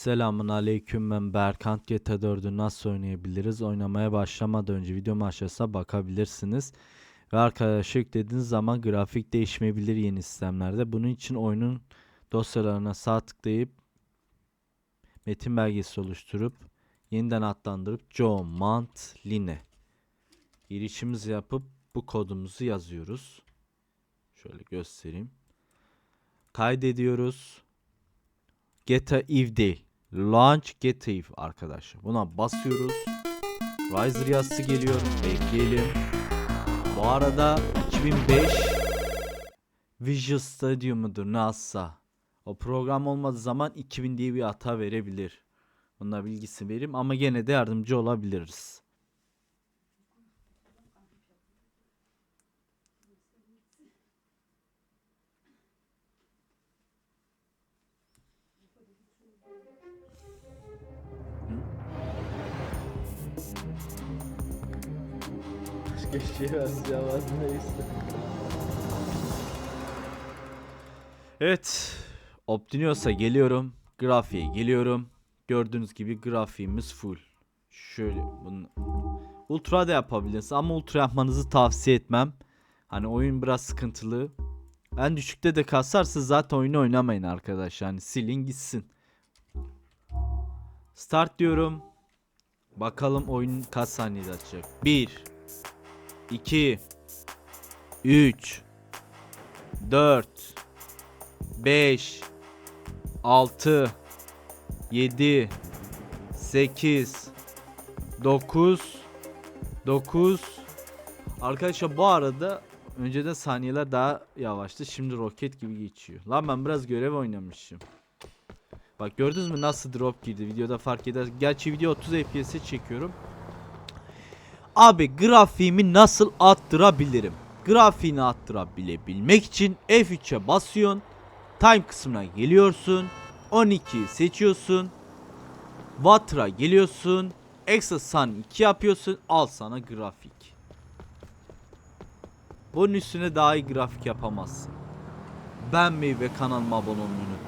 Selamun aleyküm ben Berkant GT4'ü nasıl oynayabiliriz? Oynamaya başlamadan önce video aşağısına bakabilirsiniz. Ve arkadaşlar yüklediğiniz zaman grafik değişmeyebilir yeni sistemlerde. Bunun için oyunun dosyalarına sağ tıklayıp metin belgesi oluşturup yeniden adlandırıp Mount Line girişimizi yapıp bu kodumuzu yazıyoruz. Şöyle göstereyim. Kaydediyoruz. Geta if değil. Launch Geta if arkadaşlar. Buna basıyoruz. Riser yazısı geliyor. Bekleyelim. Bu arada 2005 Visual Studio mudur NASA. O program olmadığı zaman 2000 diye bir hata verebilir. Bunda bilgisi vereyim ama gene de yardımcı olabiliriz. Bir şey yazacağım neyse. Evet. Optinios'a geliyorum. Grafiğe geliyorum. Gördüğünüz gibi grafiğimiz full. Şöyle bunu Ultra da yapabilirsiniz ama ultra yapmanızı tavsiye etmem. Hani oyun biraz sıkıntılı. En düşükte de kasarsa zaten oyunu oynamayın arkadaşlar. Yani silin gitsin. Start diyorum. Bakalım oyun kaç saniyede açacak. 1 2 3 4 5 6 7 8 9 9 Arkadaşlar bu arada önceden saniyeler daha yavaştı. Şimdi roket gibi geçiyor. Lan ben biraz görev oynamışım. Bak gördünüz mü nasıl drop girdi videoda fark eder. Gerçi video 30 FPS'e çekiyorum. Abi grafiğimi nasıl arttırabilirim? Grafiğini arttırabilmek için F3'e basıyorsun. Time kısmına geliyorsun. 12 seçiyorsun. Watt'a geliyorsun. Extra Sun 2 yapıyorsun. Al sana grafik. Bunun üstüne daha iyi grafik yapamazsın. Beğenmeyi ve kanalıma abone olmayı.